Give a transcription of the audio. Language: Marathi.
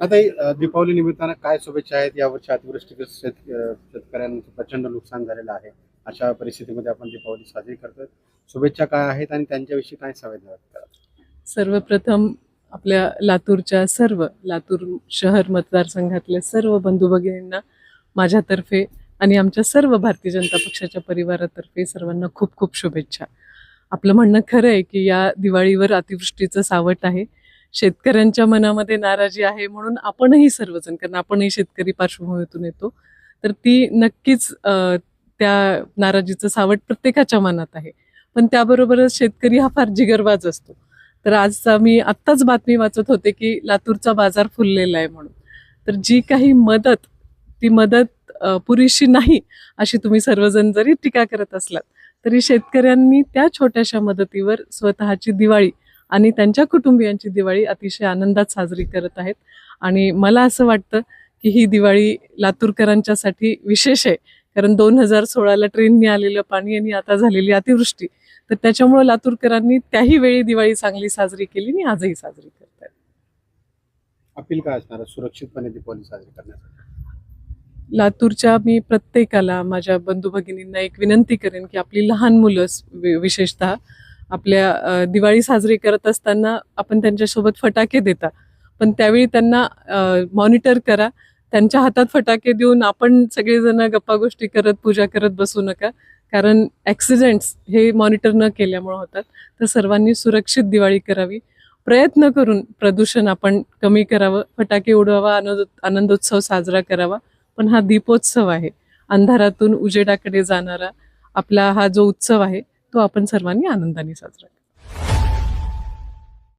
आता दीपावली निमित्तानं काय शुभेच्छा आहेत? यावर्षी अतिवृष्टीग्रस्त शेत शेतकऱ्यांचं प्रचंड नुकसान झालेलं आहे. अशा परिस्थितीमध्ये आपण दीपावली साजरी करतोय. शुभेच्छा काय आहेत आणि त्यांच्याविषयी काय संवेदना व्यक्त सर्वप्रथम आपल्या लातूरच्या सर्व लातूर शहर मतदारसंघातल्या सर्व बंधू भगिनींना माझ्यातर्फे आणि आमच्या सर्व भारतीय जनता पक्षाच्या परिवारातर्फे सर्वांना खूप खूप शुभेच्छा. आपलं म्हणणं खरं आहे की या दिवाळीवर अतिवृष्टीचं सावट आहे. शेतकऱ्यांच्या मनामध्ये नाराजी आहे म्हणून आपणही सर्वजण कारण आपणही शेतकरी पार्श्वभूमीतून येतो तर ती नक्कीच त्या नाराजीचं सावट प्रत्येकाच्या मनात आहे. पण त्याबरोबरच शेतकरी हा फार जिगरबाज असतो. तर आज मी आत्ताच बातमी वाचत होते की लातूरचा बाजार फुललेला आहे म्हणून. तर जी काही मदत ती मदत पुरेशी नाही अशी तुम्ही सर्वजण जरी टीका करत असलात तरी शेतकऱ्यांनी त्या छोट्याशा मदतीवर स्वतःची दिवाळी आणि त्यांच्या कुटुंबियांची दिवाळी अतिशय आनंदात साजरी करत आहेत. आणि मला असं वाटतं की ही दिवाळी लातूरकरांच्यासाठी विशेष आहे. कारण दोन हजार सोळाला ट्रेननी आलेलं पाणी आणि आता झालेली अतिवृष्टी. तर त्याच्यामुळं लातूरकरांनी त्याही वेळी दिवाळी चांगली साजरी केली आणि आजही साजरी करतात अपील काय असणार सुरक्षितपणे दीपावली साजरी करण्यासाठी? लातूरच्या मी प्रत्येकाला माझ्या बंधू भगिनींना एक विनंती करेन की आपली लहान मुलं विशेषतः आपल्या दिवाळी साजरी करत असताना आपण त्यांच्यासोबत फटाके देता. पण त्यावेळी त्यांना मॉनिटर करा. त्यांच्या हातात फटाके देऊन आपण सगळेजण गप्पा गोष्टी करत पूजा करत बसू नका. कारण ॲक्सिडेंट्स हे मॉनिटर न केल्यामुळे होतात. तर सर्वांनी सुरक्षित दिवाळी करावी. प्रयत्न करून प्रदूषण आपण कमी करावं. फटाके उडवावा आनंद आनंदोत्सव साजरा करावा. पण हा दीपोत्सव आहे. अंधारातून उजेडाकडे जाणारा आपला हा जो उत्सव आहे तो आपण सर्वांनी आनंदाने साजरा करू